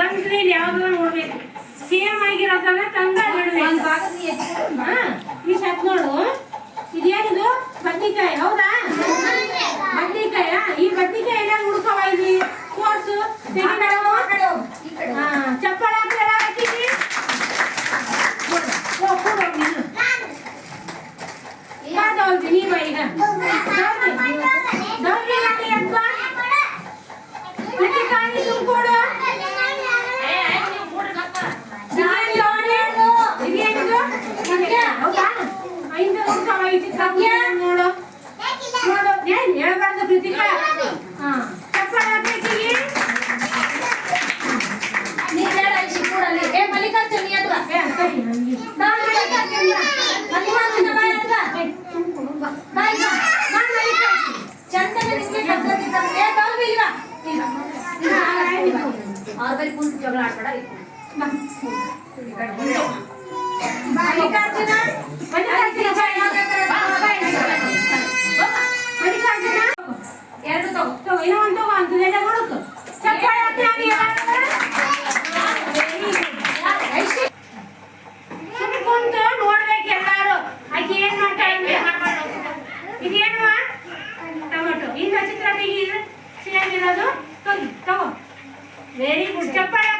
ತಂದ್ರೆ ಇಲ್ಲಿ ಯಾವ್ದು ನೋಡ್ಬೇಕು. ಸೇಮ್ ಆಗಿರೋದಾಗ ತಂದ ಈ ಸತ್ ನೋಡು. ಇದೇನಿದು? ಬದ್ನಿಕಾಯಿ ಹೌದಾ? ಬದ್ನಿಕಾಯ? ಈ ಬದ್ನಿಕಾಯಿ ಎಲ್ಲ ಹುಡ್ಕವ ಇಲ್ಲಿ ಕೋರ್ಸು ಚಪ್ಪಳ ನೀವ ಈಗ. ದೌರ್ಲಿ ಎತ್ವಾ ಕಾಯಿ ಸುಮ್ಕೊಡು ಪದ್ಧತಿ ತಂದು ಏ ತಾಳ್ಮೆ ಇಲ್ವಾ ಇಲ್ಲ ಇಲ್ಲ, ಆಯ್ತು ಬಾ. ಅವ್ರ ಬಳಿ ಕುಂತು ಜಗಳ ಆಡ್ಬೇಡ ಬಾ. ಮಲ್ಲಿಕಾರ್ಜುನ ಮಲ್ಲಿಕಾರ್ಜುನ ಏನೋ ತಗೋ ಅಂತದೆಲ್ಲ ಹುಡುಕು. ಚಪ್ಪಳ ಹಾಕಿ ಹಾಕಿ ಸುಮ್ನೆ ಕುಂತು ನೋಡ್ಬೇಕು ಎಲ್ಲಾರು. ಆಕಿ ಇದೇನು ಟೊಮೆಟೊ. ಇನ್ನ ಚಿತ್ರ ತೆಗಿ ಸಿಗಂಗಿರೋದು ತಗೋ ತಗೋ. ವೆರಿ ಗುಡ್ ಚಪ್ಪಾಳೆ